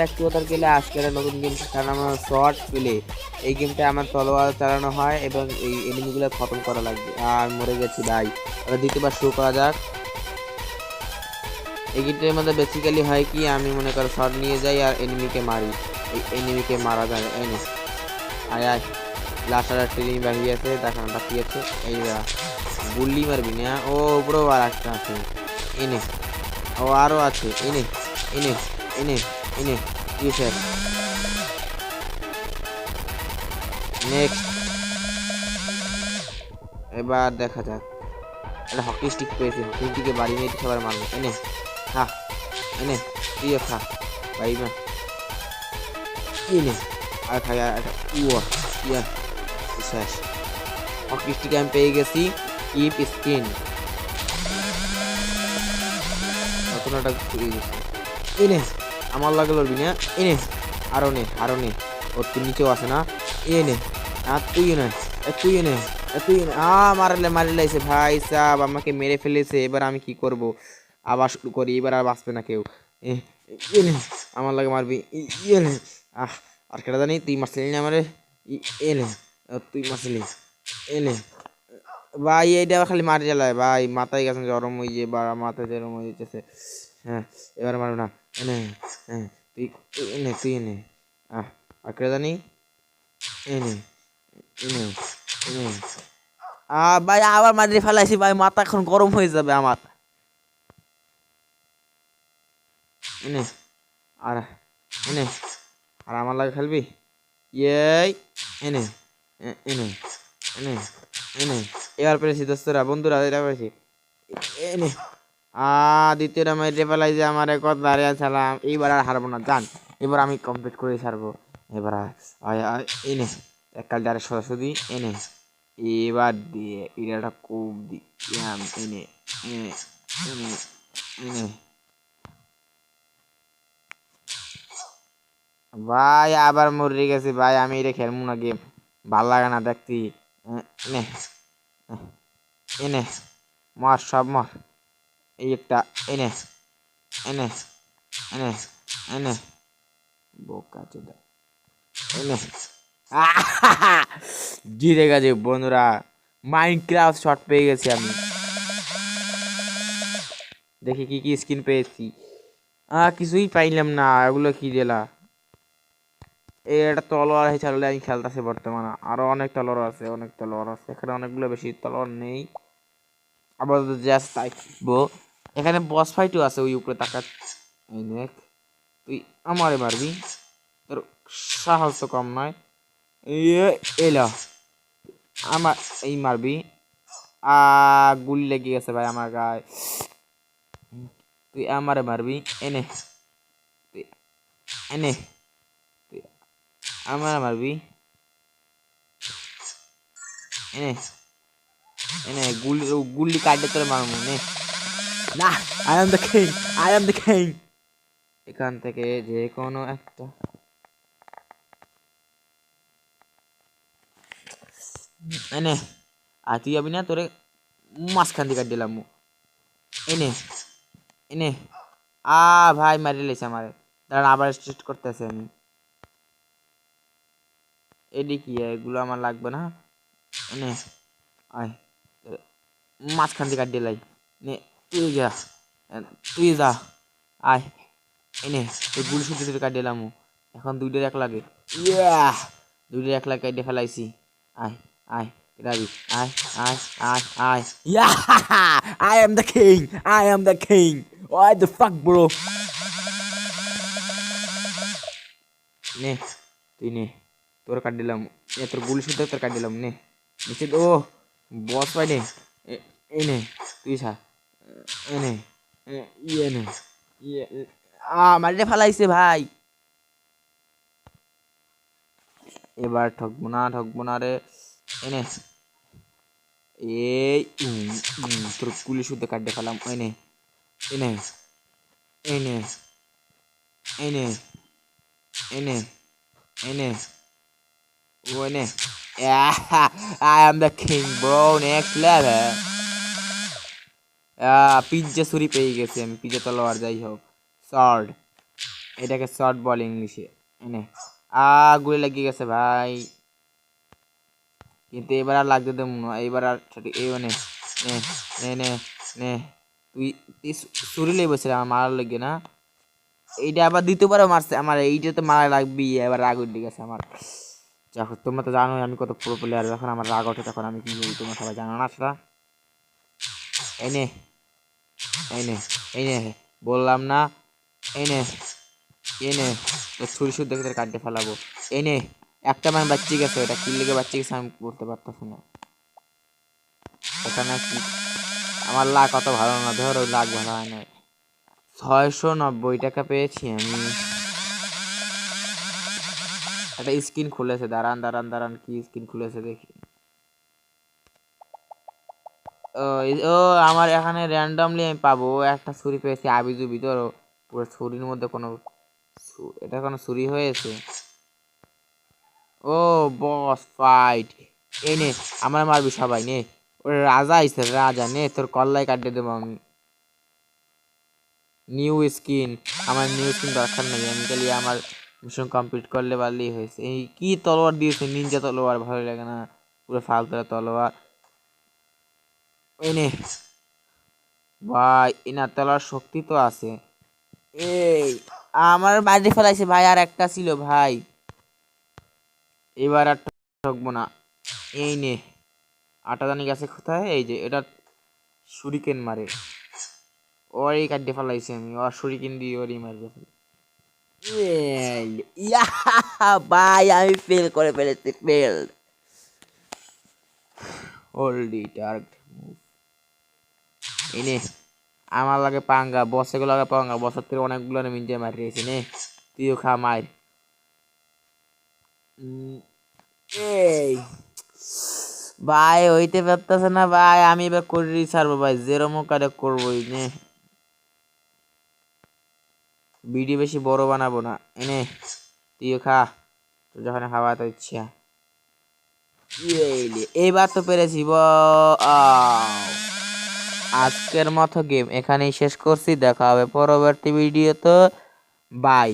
ব্যক্তিগতার গেলে আজকের নতুন গেম নাম শর্ট প্লে এই গেমটা আমার তলোয়ার চালানো হয় এবং এই এনিমিগুলো খতম করা লাগবে। আর মরে গেছি ভাই এবার দ্বিতীয়বার শুরু করা যাক। এই গেমটার মধ্যে বেসিক্যালি হয় কি, আমি মনে করো শর্ট নিয়ে যাই আর এনিমিকে মারি। এই এনিমিকে মারা যায় এনে আয় আয়। লাস্ট ট্রেনিং বাহিয়ে আছে দেখানো বাকি আছে। এই গুল্লি মারবি না। ও, উপরেও আর একটা আছে। এনে ও আরও আছে। এনে এনে এনে কি স্যার নেক্সট এবার দেখা যাক। একটা হকি স্টিক পেয়েছি হকি স্টিকে বাড়ি নিয়ে সবার মারবো এনে খা এনে তুইও খা, বাড়ি মা। এনে আর খাই, আর একটা ইয়া শেষ। হকি স্টিক আমি পেয়ে গেছি কিপ স্কিন নতুন একটা এনে আমার লাগে লড়বি না। এনে আরও নে আরও নে। ওর তুই নিচেও আছে না। এনে আর তুই নে এ তুই নে এ তুই নে। আ মারলে মারলে এসে ভাই সাহ আমাকে মেরে ফেলেছে। এবার আমি কি করব? আবার শুরু করি, এবার আর বাঁচবে না কেউ। এ নে, আমার লাগে মারবি। ইয়ে নে। আহ, আর কেটা জানি, তুই মারছিলি না আমারে? এ নে তুই মারছিলি। এ নে। ভাই এইটা আবার খালি মারি জ্বালায়। ভাই, মাথায় গেছে গরম হয়ে যে বা মাথায় গরম হয়ে যেতেছে হ্যাঁ এবার মারব না। এনে তুই এনে তুই এনে আহ আর জানি এনে এনে এনে আ ভাই, আবার মারি ফেলাইছি ভাই, মাথা এখন গরম হয়ে যাবে আমার। এনে আর এনে আর আমার লাগে খেলবি? এই এনে এনে এনে এনে এবার পেরেছি দোস্তরা, বন্ধুরা এটা পেরেছি। এনে আ দ্বিতীয়টা মেরে ফেলাই যে আমার কত দাঁড়িয়ে ছিলাম এইবার আর হারবো না জান। এবার আমি কমপ্লিট করে ছাড়বো। এবার এনে এককাল ডারে সরাসরি এনে এবার দিয়ে এটা খুব দি ইয়াম, এনে এনে এনে এনে ভাই আবার মরে গেছে ভাই আমি এটা খেলব না গেম। ভালো লাগে না দেখতি। এনে এনে মর সব মর। এই একটা এনে এনে এনে এনে বোকা চোদা। এনে! জিতে গেছে বন্ধুরা। মাইনক্রাফট শট পেয়ে গেছি আমি। দেখি কি কি স্কিন পেয়েছি। কিছুই পাইলাম না। এগুলো কি দিলা একটা তলোয়ার চাললে আমি খেলতেছি বর্তমানে। আরও অনেক তলোয়ার আছে, অনেক তলোয়ার আছে। এখানে অনেকগুলো বেশি তলোয়ার নেই। আপাতত জাস্ট থাকব এখানে বস ফাইটও আছে ওই উপরে তাকা তুই আমারে মারবি। তোর সাহস কম নয়। ইয়ে, এলো আমার এই মারবি। আ গুলি লেগে গেছে ভাই আমার গায়ে। তুই আমারে মারবি এনে। তুই এনে। তুই আমার মারবি। এনে। এনে গুলি গুলি কাটে তোরে মারবো নে। না I am the king I am the king এখান থেকে যে কোনো একটা। এনে আর তুই যাবি না, তোরে মাঝখান থেকে দিলাম। এনে এনে আ, ভাই, মারি লেছে আমারে। দাঁড়ান, আবার স্ট্রেট করতেছে আমি। এডি কি, এগুলো আমার লাগবে না? এনে আয় মাঝখান থেকে দিলাই। নে তুই যা তুই যা আয় এনে তোর গুলি শুনতে তোর কাট দিলাম এখন দুইটার এক লাগে। ইয়া দুইটার এক লাগে কাটে ফেলাইছি। আয় আয় রাবি আয় আয় আয় আয় yeah I am the king I am the king what the fuck bro নে, তুই নে। তোর কাট দিলাম এ, তোর গুলি শুনতে তোর কাট দিলাম নে। নিচে ও বস পাই নে। এ- নে। তুই সা। এ নে এ, ইয়ে ইয়ে আ মারিতে ফেলাইছে ভাই। এবার ঠকবো না ঠকবো না রে। এনে এই তোর গুলি শুদ্ধ কাটতে ফেলাম। এনে এনে এনে এনে এনে এনে ও এনে I am the king bro next level pizza ছুরি পেয়ে গেছি আমি, পিজ্জা তলোয়ার, যাই হোক। সর্ড এটাকে শর্ট বল ইংলিশে, এনে। আ গুলি লাগিয়ে গেছে ভাই। কিন্তু এবার আর লাগতে দেবো না, এবার আর সঠিক এই নে নে নে নে নে। তুই তুই সুরিলেই বসে আমার মারার লাগে না। এইটা আবার দ্বিতীয়বারও মারছে, আমার এইটা তো মারা লাগবি, এবার রাগ উঠে গেছে আমার। যখন তোমরা তো জানোই আমি কত পুরো প্লেয়ার যখন আমার রাগ ওঠে তখন আমি কি তোমরা সবাই জানো না সেটা? এই নে এই নে এই নে, বললাম না। এই নে এই নে ছুরি শুদ্ধ দেখে কাটতে ফেলাবো। এই নে, একটা মান বাচ্চি গেছে, ওটা কি লেগে বাচ্চি গেছে, আমি বলতে পারতেছি না। এখানে কি? আমার লাখ অত ভালো না, ধর লাখ ভালো হয় না ছয়শো নব্বই টাকা পেয়েছি আমি। একটা স্ক্রিন খুলেছে, দাঁড়ান দাঁড়ান দাঁড়ান, কি স্ক্রিন খুলেছে দেখি। ও আমার এখানে র্যান্ডমলি আমি পাবো। একটা ছুরি পেয়েছি, আবিজুবি, ধরো। পুরো ছুরির মধ্যে কোনো এটা কোনো ছুরি হয়েছে? ও বস ফাইট এই নে, আমার মারবি সবাই, নে। ওর রাজা আইসে রাজা, নে, তোর কল্লাই কাটিয়ে দেবো আমি। নিউ স্কিন আমার নিউ স্কিন দরকার নেই, আমি খালি আমার মিশন কমপ্লিট করলে পারলেই হয়েছে। এই কি তলোয়ার দিয়েছে নিনজা তলোয়ার, ভালো লাগে না। পুরো ফালতু তলোয়ার। ওই ভাই, এনার তলোয়ার শক্তি তো আছে। এই, আমার বাড়ি ফেলাইছে ভাই, আর একটা ছিল ভাই। এবার আর ঠকবো না। এই নে, আটা জানি গেছে কোথায়? এই যে, এটা সুরিকেন মারে। ওরই কাটতে ফেলাইছি আমি, ওর সুরিকেন দিয়ে ওরই মারবে। ভাই, আমি ফেল করে ফেলেছি ফেল হোল্ডি টার্গেট মুভ এনে আমার লাগে পাঙ্গা বসে লাগে পাঙ্গা। বসার থেকে অনেকগুলো মিনজে মারিয়েছি নে। তুইও খা, মার। ভাই, হইতে পারতেছে না, ভাই। আমি এবার করি ছাড়বো, ভাই। যেরম কারে করবোই, নে। ভিডিও বেশি বড় বানাবো না, এনে। তুইও খা। তোর যখন খাওয়া তো ইচ্ছা এইবার তো পেরেছি ব। আজকের মতো গেম এখানেই শেষ করছি। দেখা হবে পরবর্তী ভিডিওতে বাই